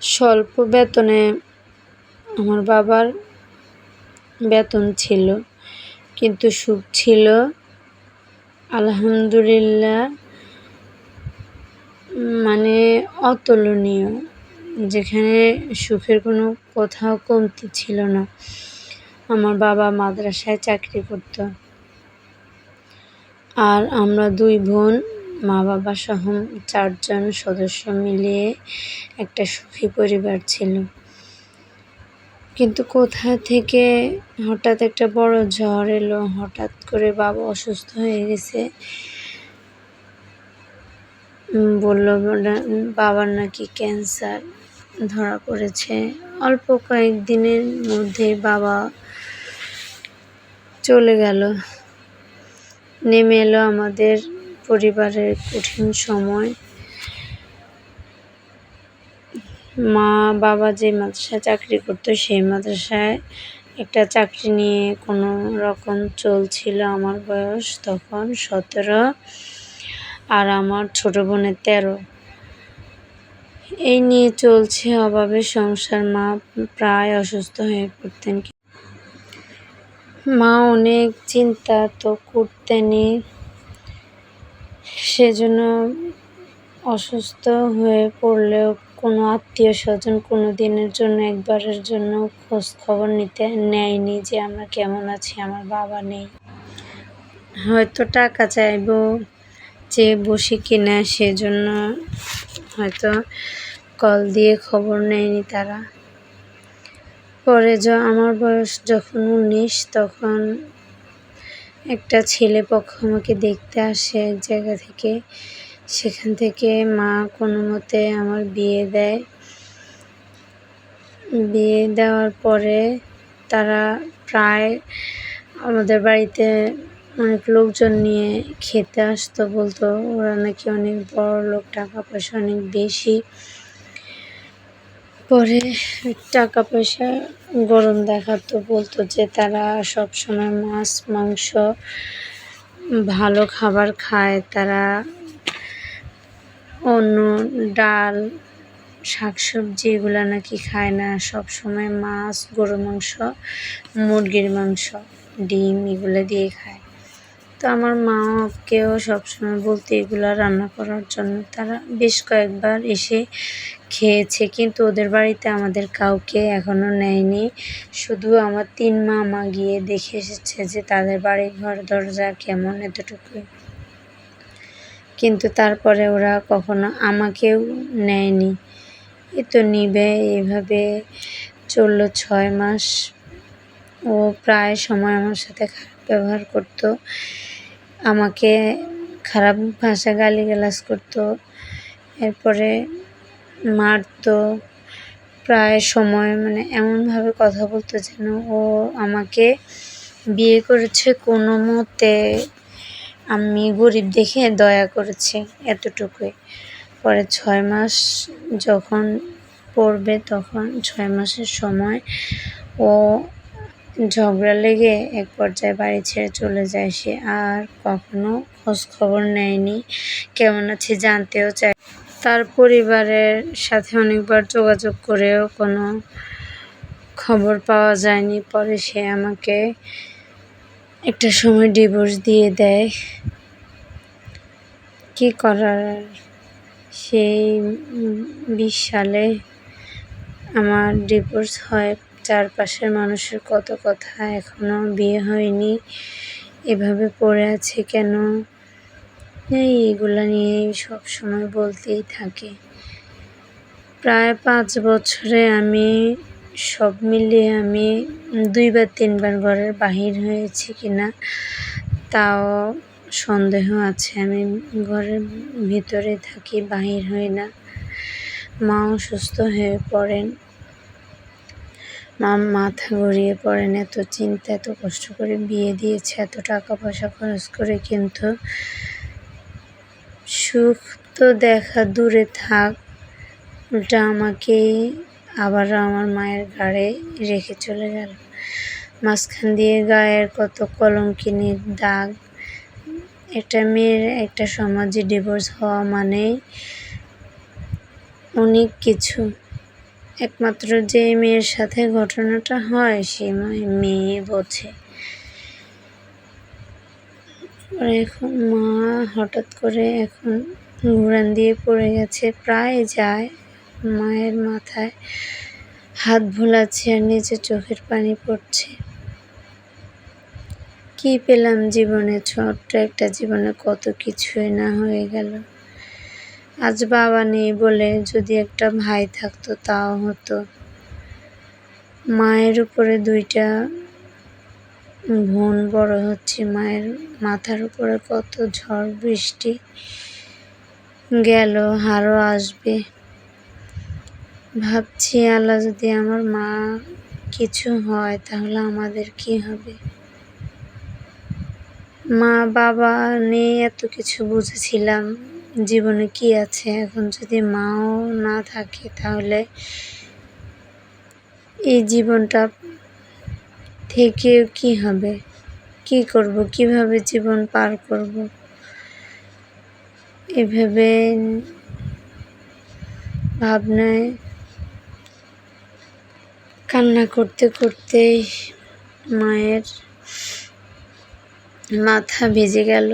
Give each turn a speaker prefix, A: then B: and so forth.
A: স্বল্প বেতনে আমার বাবার বেতন ছিল, কিন্তু সুখ ছিল। আলহামদুলিল্লাহ মানে অতুলনীয়। যেখানে সুখের কোনো কোথাও কমতি ছিল না। আমার বাবা মাদ্রাসায় চাকরি করত। আর আমরা দুই বোন মা বাবা সহ চারজন সদস্য মিলিয়ে একটা সুখী পরিবার ছিল। কিন্তু কোথা থেকে হঠাৎ একটা বড় ঝড় এলো, হঠাৎ করে বাবা অসুস্থ হয়ে গেছে। বলল বাবার নাকি ক্যান্সার ধরা পড়েছে। অল্প কয়েকদিনের মধ্যে বাবা চলে গেল। নেমে এলো আমাদের পরিবারের কঠিন সময়। মা, বাবা যে মাদ্রাসায় চাকরি করতো, সেই মাদ্রাসায় একটা চাকরি নিয়ে কোনো রকম চলছিল আমার বয়স তখন সতেরো আর আমার ছোট বোনের তেরো। এই নিয়ে চলছে অভাবে সংসার। মা প্রায় অসুস্থ হয়ে পড়তেন। মা অনেক চিন্তা তো করতেনই। সেজন্য অসুস্থ হয়ে পড়লেও কোনো আত্মীয় স্বজন কোনো দিনের জন্য, একবারের জন্য খোঁজ খবর নিতে নেয়নি যে আমরা কেমন আছি, আমার বাবা নেই। হয়তো টাকা চাইব যে বসি কিনা, সেজন্য হয়তো কল দিয়ে খবর নেয়নি তারা। পরে য, আমার বয়স যখন উনিশ, তখন একটা ছেলে পক্ষ আমাকে দেখতে আসে এক জায়গা থেকে। সেখান থেকে মা কোনো মতে আমার বিয়ে দেয়। বিয়ে দেওয়ার পরে তারা প্রায় আমাদের বাড়িতে অনেক লোকজন নিয়ে খেতে আসতো বলতো। ওরা নাকি অনেক বড় লোক টাকা পয়সা অনেক বেশি। পরে টাকা পয়সা গরম দেখাতো, বলতো যে তারা সব সময় মাছ, মাংস, ভালো খাবার খায়। তারা অন্য ডাল, শাকসবজি এগুলো নাকি খায় না। সব সময় মাছ গরু মাংস, মুরগির মাংস, ডিম এগুলো দিয়ে খায়। তো আমার মাকেও সবসময় বলতে এগুলো রান্না করার জন্য। তারা বেশ কয়েকবার এসে খেয়েছে, কিন্তু ওদের বাড়িতে আমাদের কাউকে এখনও নেয়নি। শুধু আমার তিন মামা গিয়ে দেখে এসেছে যে তাদের বাড়ি ঘর, দরজা কেমন এতটুকুই। কিন্তু তারপরে ওরা কখনো আমাকেও নেয়নি। এ তো নিবে, এভাবে চলল ছয় মাস। ও প্রায় সময় আমার সাথে খারাপ ব্যবহার করতো, আমাকে খারাপ ভাষা গালিগালাজ করতো, এরপরে মারতো, প্রায় সময় মানে এমনভাবে কথা বলতো যেন ও আমাকে বিয়ে করেছে কোনো মতে। আমি গরিব দেখে দয়া করেছে এতটুকুই। পরে ছয় মাস যখন পড়বে তখন ছয় মাসের সময় ও ঝগড়া লেগে এক পর্যায়ে বাড়ি ছেড়ে চলে যায় সে। আর কখনো খোঁজ খবর নেয়নি, কেমন আছে জানতেও চায়। তার পরিবারের সাথে অনেকবার যোগাযোগ করেও কোনো খবর পাওয়া যায়নি। পরে সে আমাকে একটা সময় ডিভোর্স দিয়ে দেয়। কি করার? সেই বিশ সালে আমার ডিভোর্স হয়। চারপাশের মানুষের কত কথা এখনও বিয়ে হয়নি, এভাবে পড়ে আছে কেন? এই এগুলো নিয়েই সবসময় বলতেই থাকে। প্রায় পাঁচ বছরে আমি সব মিলিয়ে আমি দুইবার তিনবার ঘরের বাহির হয়েছি কিনা তাও সন্দেহ আছে। আমি ঘরের ভিতরে থাকি, বাহির হই না। মাও সুস্থ হয়ে পড়েন। মা মাথা গড়িয়ে পড়েন এত চিন্তা, এত কষ্ট করে বিয়ে দিয়েছে, এত টাকা পয়সা খরচ করে কিন্তু সুখ তো দেখা দূরে থাক, উল্টা আমাকেই আবার আমার মায়ের ঘাড়ে রেখে চলে গেল। মাঝখান দিয়ে গায়ের কত কলঙ্কিনীর দাগ, একটা মেয়ের একটা সমাজে ডিভোর্স হওয়া মানেই অনেক কিছু। একমাত্র যে মেয়ের সাথে ঘটনাটা হয়, সে মেয়ে বোঝে। এখন মা হঠাৎ করে এখন ঘুরান দিয়ে পড়ে গেছে, প্রায় যায়। মায়ের মাথায় হাত ভোলাচ্ছে আর নিচে চোখের পানি পড়ছে। কি পেলাম জীবনে? ছোট্ট একটা জীবনে কত কিছুই না হয়ে গেল। আজ বাবা নেই বলে যদি একটা ভাই থাকতো তাও হতো। মায়ের উপরে দুইটা বোন বড় হচ্ছে। মায়ের মাথার উপরে কত ঝড় বৃষ্টি গেল হারও আসবে। ভাবছি, আল্লাহ যদি আমার মা কিছু হয় তাহলে আমাদের কি হবে? মা বাবা নেই এত কিছু বুঝেছিলাম। জীবনে কি আছে? এখন যদি মাও না থাকে তাহলে এই জীবনটা থেকে কি হবে? কি করব? কীভাবে জীবন পার করব? এভাবে ভাবনায় কান্না করতে করতেই মায়ের মাথা ভিজে গেল।